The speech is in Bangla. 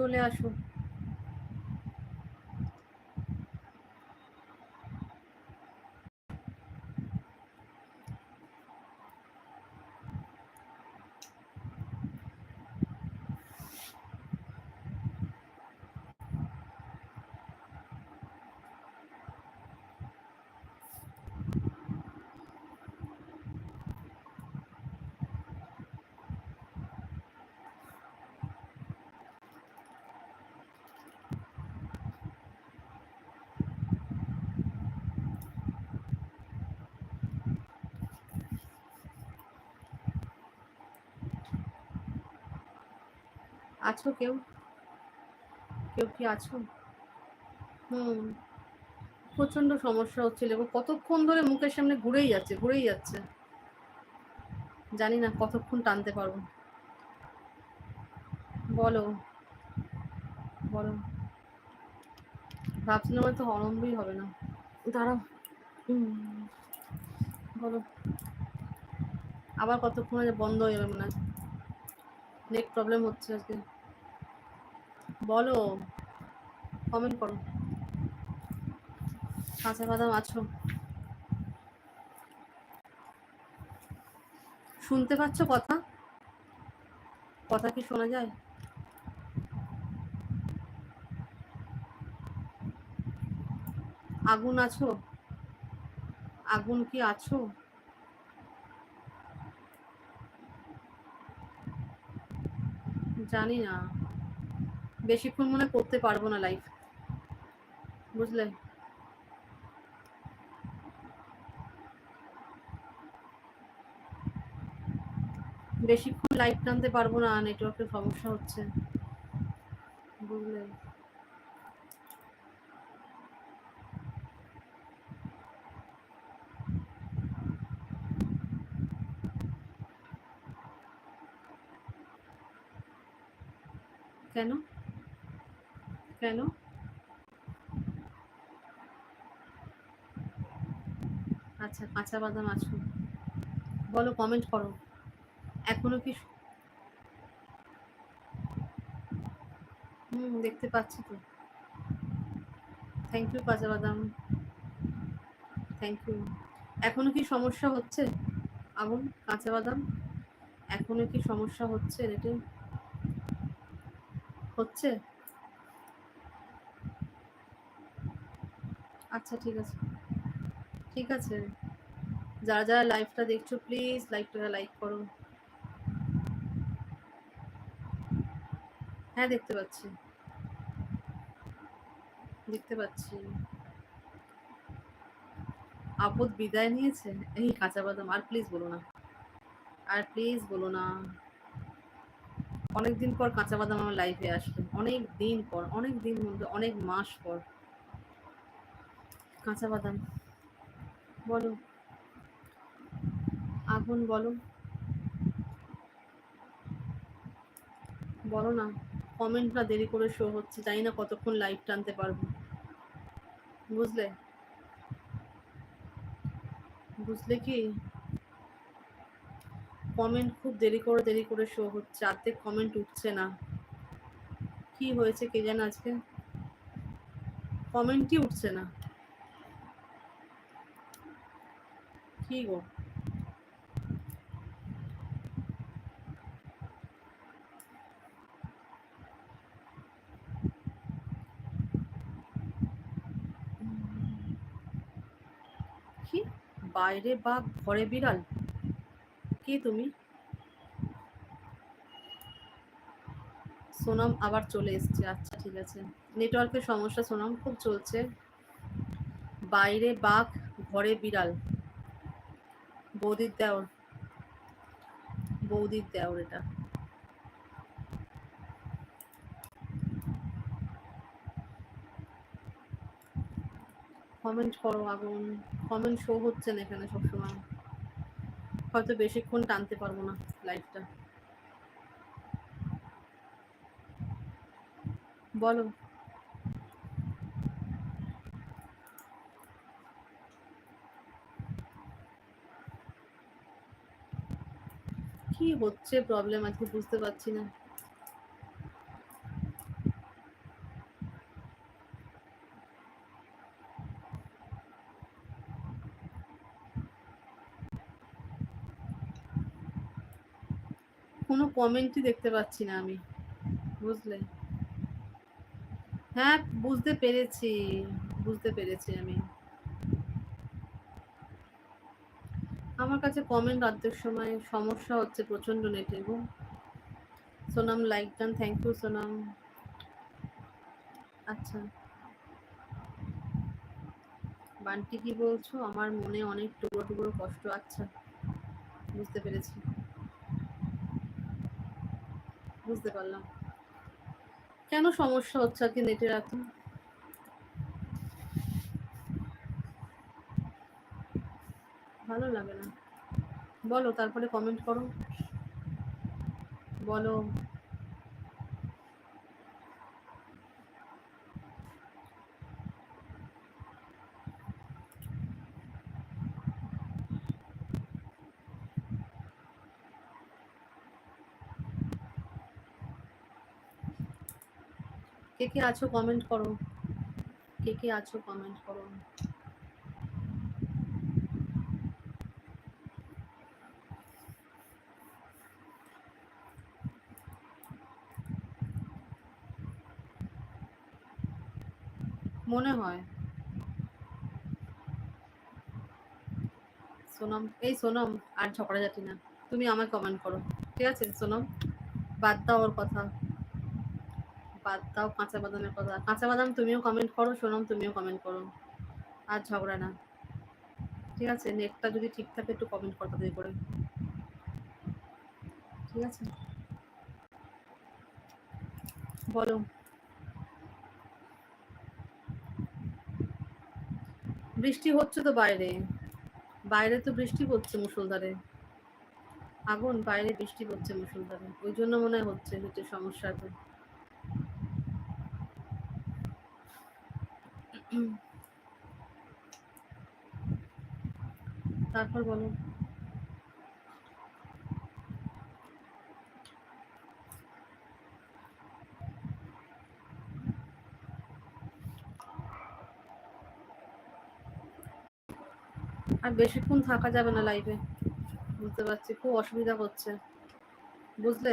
চলে আসো আছো কেউ? কেউ কি আছো? হুম প্রচণ্ড সমস্যা হচ্ছিল এবং কতক্ষণ ধরে মুখের সামনে ঘুরেই যাচ্ছে ঘুরেই যাচ্ছে। জানি না কতক্ষণ টানতে পারব। বলো। বলো। ভাবছিলাম তো আরম্ভই হবে না। দাঁড়াও। বলো। আবার কতক্ষণ বন্ধ হয়ে যাবে মনে হয়। নেট প্রবলেম হচ্ছে আজকে। বলো কমেন্ট করো। কাঁচা বাদাম আছো। শুনতে পাচ্ছ কথা? কথা কি শোনা যায়? আগুন আছো? আগুন কি আছো? জানি না। বেশিক্ষণ মনে করতে পারব না লাইফ বুঝলে? বেশিক্ষণ লাইভ টানতে পারব না নেটওয়ার্কের সমস্যা হচ্ছে। বুঝলে? কেন? কেন? আচ্ছা কাঁচা বাদাম আছো। বলো কমেন্ট করো। এখনও কি হুম, দেখতে পাচ্ছি তো। থ্যাংক ইউ কাঁচা বাদাম। থ্যাংক ইউ এখনও কি সমস্যা হচ্ছে? আগুন, কাঁচা বাদাম? এখনও কি সমস্যা হচ্ছে নেটে হচ্ছে? আচ্ছা ঠিক আছে। ঠিক আছে। যারা যারা লাইভটা দেখছ প্লিজ লাইভটা লাইক করো। হ্যাঁ দেখতে পাচ্ছি। দেখতে পাচ্ছি। আপদ বিদায় নিয়েছে? এই কাঁচা বাদাম। আর প্লিজ বলো না। আর প্লিজ বলো না। অনেকদিন পর কাঁচা বাদাম আমার লাইফে আসবে অনেক দিন পর অনেক দিন মধ্যে, অনেক মাস পর। কাঁচা বাদাম বলো। আগুন, বলো। বলো না, কমেন্টটা দেরি করে শো হচ্ছে, জানি না কতক্ষণ লাইভ টানতে পারব। বুঝলে? বুঝলে কি? কমেন্ট খুব দেরি করে দেরি করে শো হচ্ছে, আর্ধেক কমেন্ট উঠছে না। কি হয়েছে কে জানে আজকে? কমেন্টই উঠছে না। কি গো? কি? বাইরে বা ঘরে বিড়াল? কে তুমি? সোনাম আবার চলে এসছে। আচ্ছা ঠিক আছে। নেটওয়ার্কের সমস্যা, সোনাম, খুব চলছে। বাইরে বাঘ, ঘরে বিড়াল। বৌদির দেওর। বৌদির দেওর এটা। কমেন্ট করো, আগুন। কমেন্ট শো হচ্ছে না এখানে সবসময়। হয়তো বেশিক্ষণ টানতে পারব না লাইফটা বলো। কি হচ্ছে? প্রবলেম আজকে বুঝতে পারছি না। কোনো কমেন্টই দেখতে পাচ্ছি না আমি। বুঝলে? হ্যাঁ বুঝতে পেরেছি বুঝতে পেরেছি আমি। আমার কাছে কমেন্ট অর্ধেক সময় সমস্যা হচ্ছে প্রচণ্ড নেটে গো Sonam like done thank you Sonam. আচ্ছা। বান্টি কি বলছো? আমার মনে অনেক টুকরো টুকরো কষ্ট আচ্ছা। বুঝতে পেরেছি। বুঝতে পারলাম। কেন সমস্যা হচ্ছে আর কি নেটের এত? ভালো লাগে না। বলো, তারপরে কমেন্ট করো। বলো। কে কে আছো কমেন্ট করো। কে কে আছো কমেন্ট করো। মনে হয়। সোনম, এই সোনম, আর ঝগড়া যাটি না। তুমি আমায় কমেন্ট করো। ঠিক আছে, সোনম? বাদ দাও ওর কথা। বাদ দাও কাঁচা বাদামের কথা। কাঁচা বাদাম তুমিও কমেন্ট করো, সোনম তুমিও কমেন্ট করো। আর ঝগড়া না। ঠিক আছে, নেটটা যদি ঠিক থাকে একটু কমেন্ট করো তাদের করে। ঠিক আছে? বলো। বৃষ্টি হচ্ছে তো বাইরে। বাইরে তো বৃষ্টি পড়ছে মুসলধারে আগুন, বাইরে বৃষ্টি পড়ছে মুসলধারে ওই জন্য মনে হচ্ছে হচ্ছে সমস্যাটা তারপর বলো। আর বেশিক্ষণ থাকা যাবে না লাইভে বুঝতে পারছি খুব অসুবিধা হচ্ছে। বুঝলে?